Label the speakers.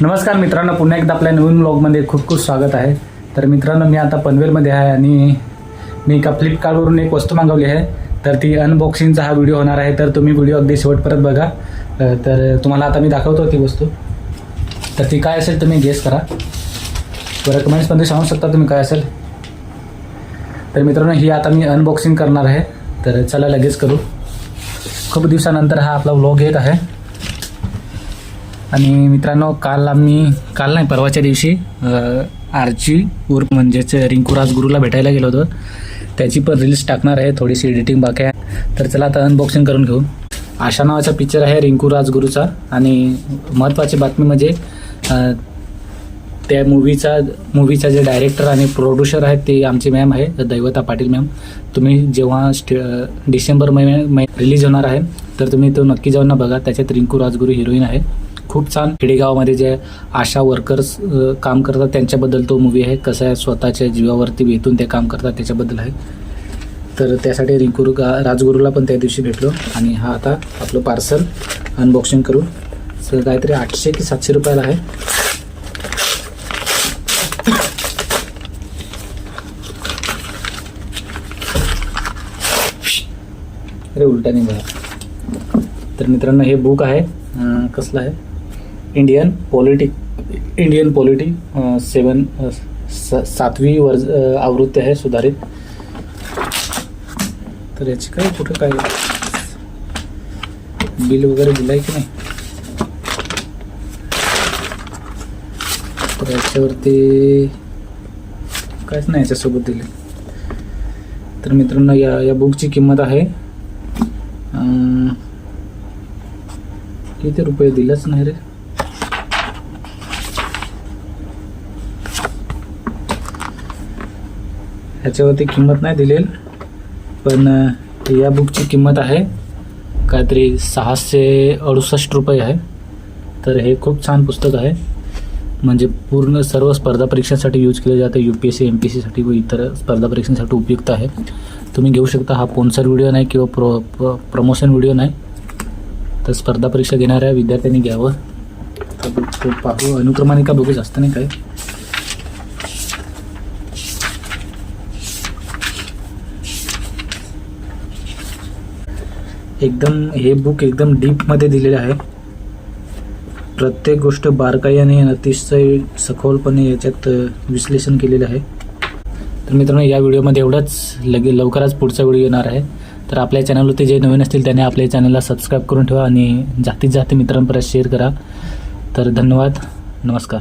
Speaker 1: नमस्कार मित्रांनो पुन्हा एकदा आपल्या नवीन ब्लॉगमध्ये खूप खूप स्वागत आहे. तर मित्रांनो मी आता पनवेलमध्ये आहे आणि मी एका फ्लिपकार्टवरून एक वस्तू मागवली आहे. तर ती अनबॉक्सिंगचा हा व्हिडिओ होणार आहे. तर तुम्ही व्हिडिओ अगदी शेवटपर्यंत बघा. तर तुम्हाला आता मी दाखवतो ती वस्तू. तर ती काय असेल तुम्ही गेस करा. बरं कमेंट्समध्ये सांगू शकता तुम्ही काय असेल. तर मित्रांनो ही आता मी अनबॉक्सिंग करणार आहे. तर चला लगेच करू. खूप दिवसानंतर हा आपला व्लॉग येत आहे. आणि मित्रांनो काल आम्ही काल नाही परवाच्या दिवशी आरची उर्फ म्हणजेच रिंकू राजगुरूला भेटायला गेलो होतो. त्याची पण रील्स टाकणार आहे थोडीशी एडिटिंग बाकी आहे. तर चला आता अनबॉक्सिंग करून घेऊ. आशा नावाचा पिक्चर आहे रिंकू राजगुरूचा आणि महत्त्वाची बातमी म्हणजे त्या मूवीचा मूवीचा जे डायरेक्टर आणि प्रोड्युसर आहेत ते आमची मॅम आहे दैवता पाटील मॅम तुम्ही जेव्हा स्टे डिसेंबर महिन्या रिलीज होणार आहे तर तुम्ही तो नक्की जाऊन ना बघा. त्याच्यात रिंकू राजगुरू हिरोईन आहे. खूप छान खेडेगावामध्ये जे आशा वर्कर्स काम करतात त्यांच्याबद्दल तो मूवी आहे. कसं आहे स्वतःच्या जीवावरती वेतून ते काम करतात त्याच्याबद्दल आहे. तर त्यासाठी रिंकू राजगुरूला पण त्या दिवशी भेटलो आणि हा आता आपलं पार्सल अनबॉक्सिंग करू सर काहीतरी आठशे की सातशे रुपयाला आहे. अरे उलटा नाही बघा तर मित्रांनो हे बुक आहे. कसलं आहे? Indian politic Indian polity seven स- सातवी वर्ज uh, आवृत्ती आहे सुधारित. तर याची काय कुठं काय बिल वगैरे दिलं आहे की नाही? तर याच्यावरती काहीच नाही याच्यासोबत दिले तर मित्रांनो या या बुकची किंमत आहे किती रुपये दिलंच नाही रे? ह्याच्यावरती किंमत नाही दिलेल. पण या बुकची किंमत आहे. काहीतरी सहाशे अडुसष्ट रुपये आहे. तर हे खूप छान पुस्तक आहे. म्हणजे पूर्ण सर्व स्पर्धा परीक्षांसाठी यूज केले जाते. U P S C M P S सीसाठी व इतर स्पर्धा परीक्षांसाठी उपयुक्त आहे. तुम्ही घेऊ शकता हा स्पॉन्सर व्हिडिओ नाही किंवा प्रो प्र प्रमोशन व्हिडिओ नाही. तर स्पर्धा परीक्षा घेणाऱ्या विद्यार्थ्यांनी घ्यावं. तर अनुक्रमाने का पाहू बघू? जास्त नाही काय. एकदम हे बुक एकदम डीपमध्ये दिलेलं आहे. प्रत्येक गोष्ट बारकाईने अतिशय सखोलपणे याच्यात विश्लेषण केलेलं आहे. तर मित्रांनो या व्हिडिओमध्ये एवढंच. लगे लवकरच पुढचा व्हिडिओ येणार आहे. तर आपल्या चॅनलवरती जे नवीन असतील त्याने आपल्या चॅनलला सबस्क्राईब करून ठेवा आणि जास्तीत जास्त मित्रांपर्यंत शेअर करा. तर धन्यवाद. नमस्कार.